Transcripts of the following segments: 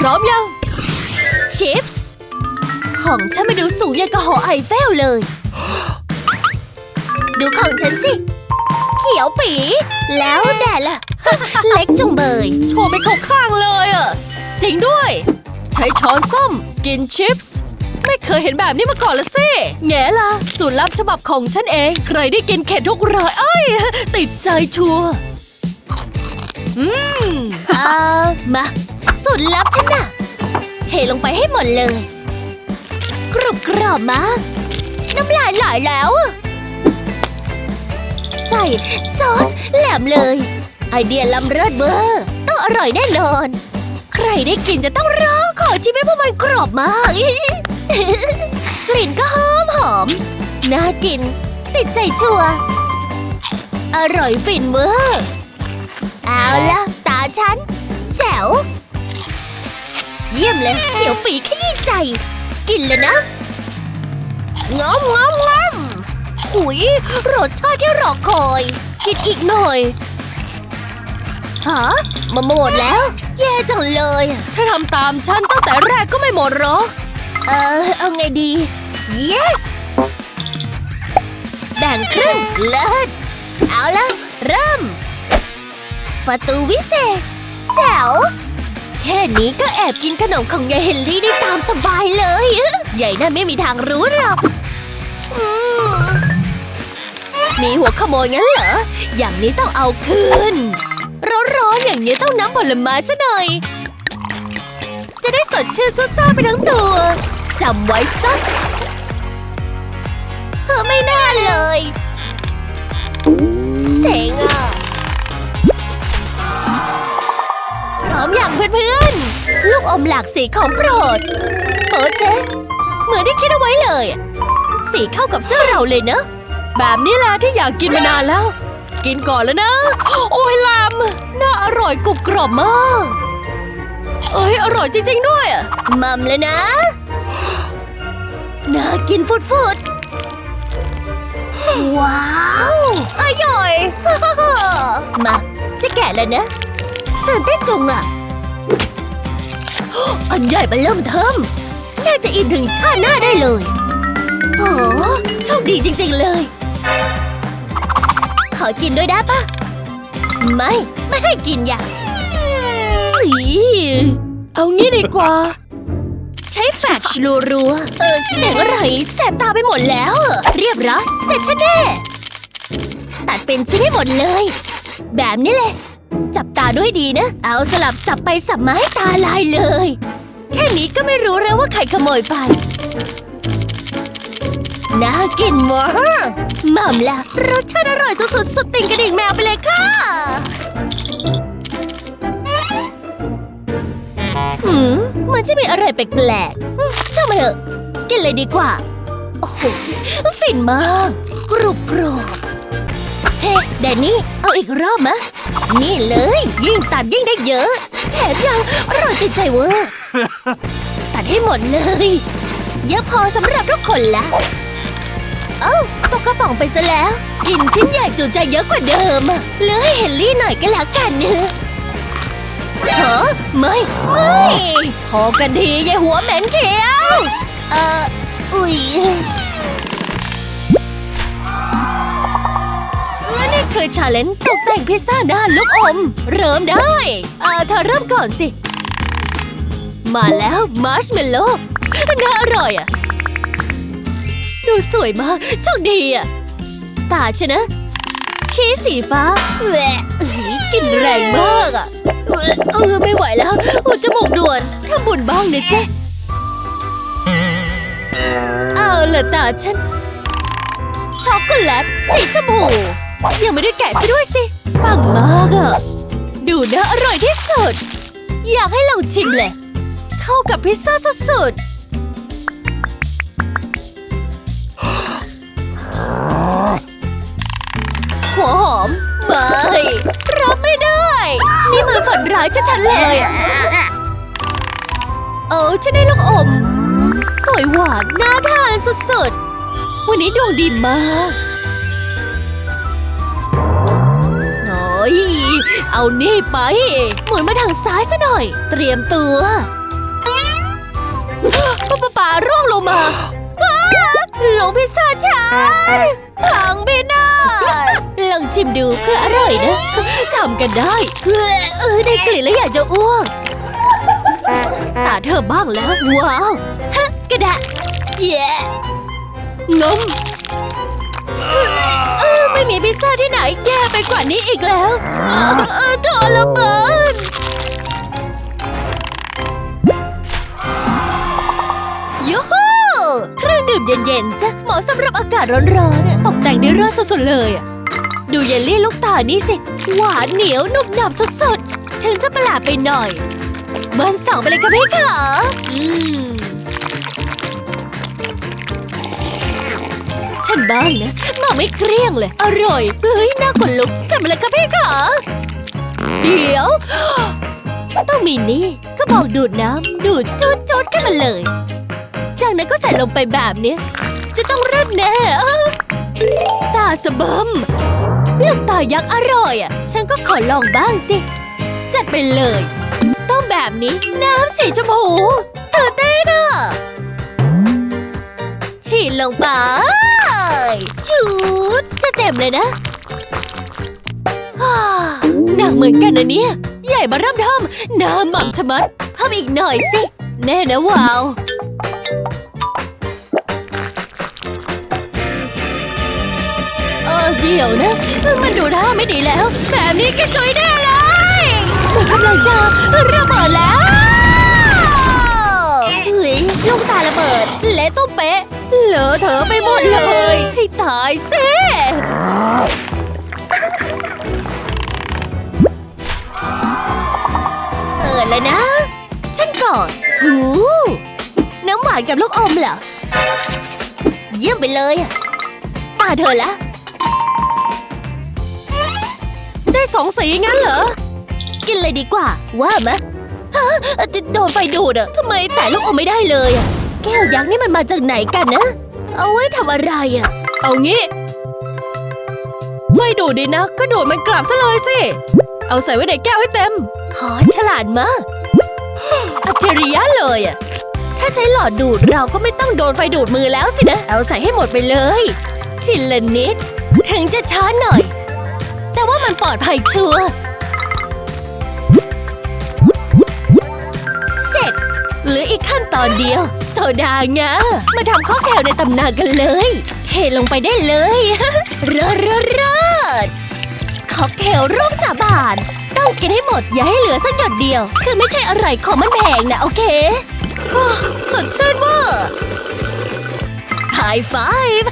พร้อมยัง ชิปส์ของฉันไม่ดูสูงอย่างกับหอไอเฟลเลย ดูของฉันสิ เขียวปี แล้วแดดล่ะ เล็กจุงเบย โชว์ไม่เข้าข้างเลยอะ จริงด้วย ใช้ช้อนส้อมกินชิปส์ไม่เคยเห็นแบบนี้มาก่อนละสิแง่ล่ะสูตรลับฉบับของฉันเอง ใครได้กินเข็ดทุกรายเอ้ย ติดใจชัวร์อืม เอามา สูตรลับฉันน่ะ เทลงไปให้หมดเลย กรุบกรอบมาก น้ำลายไหลแล้ว ใส่ซอสแหลมเลย ไอเดียล้ำเลิศเบอร์ต้องอร่อยแน่นอน ใครได้กินจะต้องร้องขอชิมให้พวกมันกรอบมาก กลิ่นก็หอมหอมน่ากิน ติดใจชัวร์อร่อยฟินเวอร์ เอาละตาฉันแจ๋ว เยี่ยมเลยเขียวปีขยี้ใจ กินเลยนะงอมงอมงอมหุยรสชาติที่รอคอย กินอีกหน่อยฮะมาหมดแล้ว แย่จังเลยถ้าทำตามฉันตั้งแต่แรกก็ไม่หมดหรอกเออเอาไงดี yes แบ่งครึ่งเลิศเอาละเริ่ม ประตูวิเศษแจ๋ว แค่นี้ก็แอบกินขนมของยายเฮนรี่ได้ตามสบายเลยใหญ่น่าไม่มีทางรู้หรอกมีหัวขโมยงั้นเหรอ อย่างนี้ต้องเอาคืน ร้อนๆอย่างนี้ต้องน้ำผลไม้ซะหน่อย จะได้สดชื่นซ่าๆไปทั้งตัวจำไว้สักเธอไม่น่าเลยเซ็งอะ อมอย่างเพื่อนๆ ลูกอมหลากสีของโปรดโอ้เจ๊เหมือนที่คิดเอาไว้เลย สีเข้ากับเสื้อเราเลยเนอะ แบบนี้แหละที่อยากกินมานานแล้ว กินก่อนแล้วนะ โอ้ยลามน่าอร่อยกรุบกรอบมาก เอ้ยอร่อยจริงๆด้วยอะมัมเลยนะ น่ากินฟุดๆ ว้าวอร่อย มาจะแกะแล้วนะตื่นเต้นจุงอะ อันใหญ่มันเริ่มเทิมน่าจะอินถึงชาติหน้าได้เลยโอ้โชคดีจริงๆเลย ขอกินด้วยได้ปะไม่ ไม่ให้กินอย่าอีเอางี้ดีกว่า ใช้แฟลชรัวๆเออเสียงอะไรแสบตาไปหมดแล้ว เรียบร้อยเสร็จฉันแน่ตัดเป็นชิ้นให้หมดเลย แบบนี้แหละจับ ด้วยดีนะ เอาสลับสับไปสับมาให้ตาลายเลย แค่นี้ก็ไม่รู้แล้วว่าใครขโมยไป น่ากินมากหม่ำละรสชาติอร่อยสุดๆสุดติ่งกระดิ่งแมวไปเลยค่ะหืมมันจะมีอะไรแปลกๆอืมช่างมันเถอะ กินเลยดีกว่า โอ้โหฟินมาก กรุบกรอบเฮ้แดนนี่ เอาอีกรอบมะ นี่เลย ยิ่งตัดยิ่งได้เยอะแถมยังอร่อยติดใจเวอร์ตัดให้หมดเลย เยอะพอสำหรับทุกคนละเอ้าตกกระป๋องไปซะแล้ว กินชิ้นใหญ่จุใจเยอะกว่าเดิมเหลือให้เฮนรี่หน่อยก็แล้วกันเนอะฮะไม่ไม่พอกันทียายหัวเหม็นเขียว เอออุ๊ย คือชาเลนจ์ตกแต่งพิซซ่าหน้าลูกอม เริ่มได้เออเธอเริ่มก่อนสิ มาแล้วมาร์ชเมลโล่น่าอร่อยอะ ดูสวยมากโชคดีอะ ตาฉันนะ ชีสสีฟ้าแหวะกลิ่นแรงมากอะ เออไม่ไหวแล้วหัวจมูกด่วนทำบุญบ้างนะเจ๊เอาละตาฉันช็อกโกแลตสีชมพู ยังไม่ได้แกะซะด้วยสิปังมากอะดูน่าอร่อยที่สุด อยากให้ลองชิมเลย เข้ากับพิซซ่าสุดๆหัวหอมไม่รับไม่ได้ นี่มือฝันร้ายจะฉันเลย เออฉันได้ลูกอม สวยหวานน่าทานสุดๆ วันนี้ดวงดีมาก เอานี่ไป หมุนมาทางซ้ายซะหน่อย เตรียมตัวปะปะป่าร่วงลงมาลงพิซซ่าฉันพังไปหน้าลองชิมดูเพื่ออร่อยนะทำกันได้เออเออได้กลิ่นแล้วอยากจะอ้วกตาเธอบ้างแล้ว ว้าว ฮะ กระดาษเย้งม เออไม่มีพิซซ่าที่ไหนแย่ไปกว่านี้อีกแล้วเออเออทรมานยูฮูเครื่องดื่มเย็นๆจ้ะเหมาะสำหรับอากาศร้อนๆตกแต่งได้เลิศสุดๆเลยดูเยลลี่ลูกตานี่สิ หวานเหนียวนุ่มหนับสุดๆ ถึงจะประหลาดไปหน่อยเบิร์นสองไปเลยค่ะพี่ขาอืม ฉันบ้างนะ มาไม่เกลี้ยงเลย อร่อยเฮ้ยน่าขนลุกจัดมาเลยค่ะพี่ขาเดี๋ยว ต้องมีนี่ก็บอกดูดน้ำดูดจุดจุดขึ้นมาเลย จากนั้นก็ใส่ลงไปแบบนี้ จะต้องเริ่มแน่อ้าวตาสะเบิมลูกตายักษ์อร่อยอะ ฉันก็ขอลองบ้างสิ จัดไปเลย ต้องแบบนี้น้ำสีชมพูตื่นเต้นอะ ฉีดลงไปชุดจะเต็มเลยนะหนักเหมือนกันนะเนี่ย ใหญ่มาเริ่มทิมน้ำหม่ำชะมัดเพิ่มอีกหน่อยสิ แน่นะว้าวเออเดี๋ยวนะ มันดูท่าไม่ดีแล้ว แบบนี้กระจุยแน่เลยมันกำลังจะระเบิดแล้วเฮ้ยลูกตาระเบิด เละตุ้มเป๊ะ เลอะเธอะไปหมดเลย ให้ตายสิเปิดเลยนะ ฉันก่อนหูน้ำหวานกับลูกอมเหรอ เยี่ยมไปเลยอะตาเธอละได้สองสีงั้นเหรอ กินเลยดีกว่า ว่ามะฮะโดนไฟดูดอะทำไมแต่ลูกอมไม่ได้เลยอะ แก้วยักษ์นี่มันมาจากไหนกันนะ เอาไว้ทำอะไรอะเอางี้ไฟดูดดีนะ ก็ดูดมันกลับซะเลยสิ เอาใส่ไว้ในแก้วให้เต็มหอฉลาดมากอัจฉริยะเลยอะถ้าใช้หลอดดูดเราก็ไม่ต้องโดนไฟดูดมือแล้วสินะ เอาใส่ให้หมดไปเลยชิ้นละนิด ถึงจะช้าหน่อย แต่ว่ามันปลอดภัยชัวร์ เหลืออีกขั้นตอนเดียว โซดางะมาทำข้อกแถวในตำนานกันเลย เทลงไปได้เลยเรอเรอเรอค็อกเทลร่วมสาบานต้องกินให้หมดอย่าให้เหลือสักหยดเดียว คือไม่ใช่อะไรของมันแพงนะโอเคสดชื่นว่าไฮไฟฟ์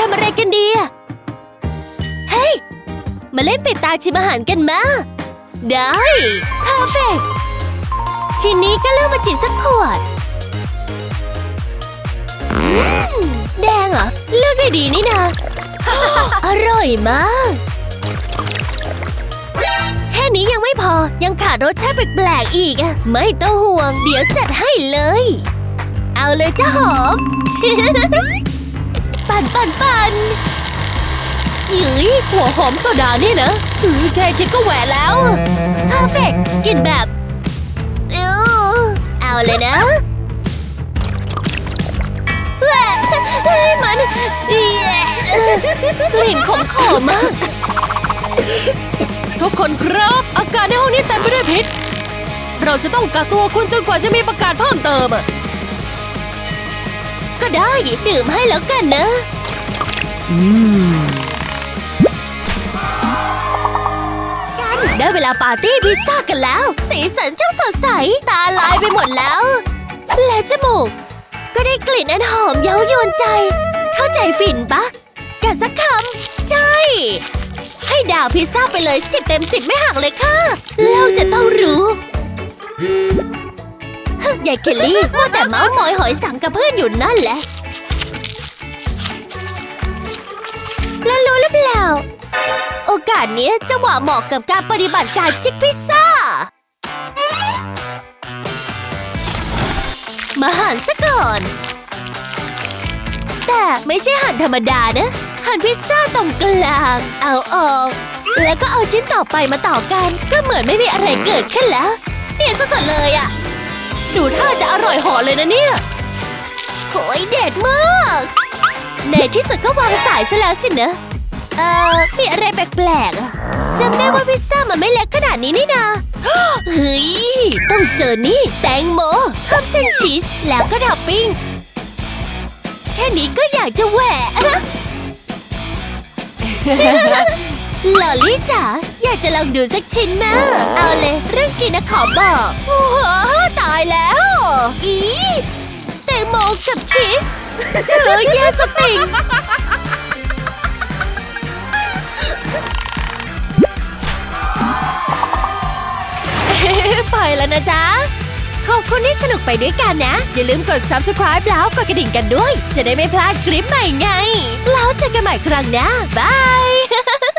ทำอะไรกันดี มาเล่นปิดตาชิมอาหารกันมา ได้เพอร์เฟกทีนี้ก็เลือกมาจิบสักขวดแดงเหรอ เลือกได้ดีนี่นะอร่อยมาก แค่นี้ยังไม่พอยังขาดรสชาติแปลกๆอีกอะไม่ต้องห่วง เดี๋ยวจัดให้เลย เอาเลยจ้าหอม ปั่นปั่นปั่น หยุยหัวหอมโซดาเนี่ยนะหยุยแค่คิดก็แหวะแล้วเพอร์เฟกกินแบบอื้อเอาเลยนะแหวะเฮ้ยมันแย่กลิ่นขมขมมากทุกคนครับ อาการในห้องนี้เต็มไปด้วยพิษ เราจะต้องกักตัวคุณจนกว่าจะมีประกาศเพิ่มเติมอะก็ได้ ดื่มให้แล้วกันนะกัน เวลาปาร์ตี้พิซซ่ากันแล้ว สีสันช่างสดใส ตาลายไปหมดแล้ว และจมูก ก็ได้กลิ่นอันหอมเย้ายวนใจ เข้าใจฝิ่นปะกันสักคำ ใช่ ให้ดาวพิซซ่าไปเลยสิบเต็มสิบไม่หักเลยค่ะ เราจะต้องรู้ฮึยายเคลลี่ว่าแต่เมาส์มอยหอยสังกับเพื่อนอยู่นั่นแหละ แล้วรู้หรือเปล่า โอกาสนี้จะเหมาะเหมาะกับการปฏิบัติการชิคพิซซ่า มาหั่นซะก่อน แต่ไม่ใช่หั่นธรรมดานะ หั่นพิซซ่าตรงกลาง เอาออก แล้วก็เอาชิ้นต่อไปมาต่อกัน ก็เหมือนไม่มีอะไรเกิดขึ้นแล้ว เนี่ยสุดๆเลยอะดูท่าจะอร่อยเหอเลยนะเนี่ยโหยเด็ดมาก ในที่สุดก็วางสายซะแล้วสินะ อ่อมีอะไรแปลกๆอะจำได้ว่าพิซซ่ามันไม่เล็กขนาดนี้นี่นาเฮ้ย ต้องเจอนี่ แตงโมเพิ่มเส้นชีส แล้วก็ท็อปปิ้ง แค่นี้ก็อยากจะแหวะลอลี่จ๋าอยากจะลองดูสักชิ้นม่เอาเลยเรื่องกินนะขอบอกโอ้โหตายแล้ว อีแตงโมกับชีสเออแย่สติง ไปแล้วนะจ๊ะ ขอบคุณที่สนุกไปด้วยกันนะ อย่าลืมกด subscribe แล้วกดกระดิ่งกันด้วย จะได้ไม่พลาดคลิปใหม่ไง แล้วเจอกันใหม่ครั้งหน้าบาย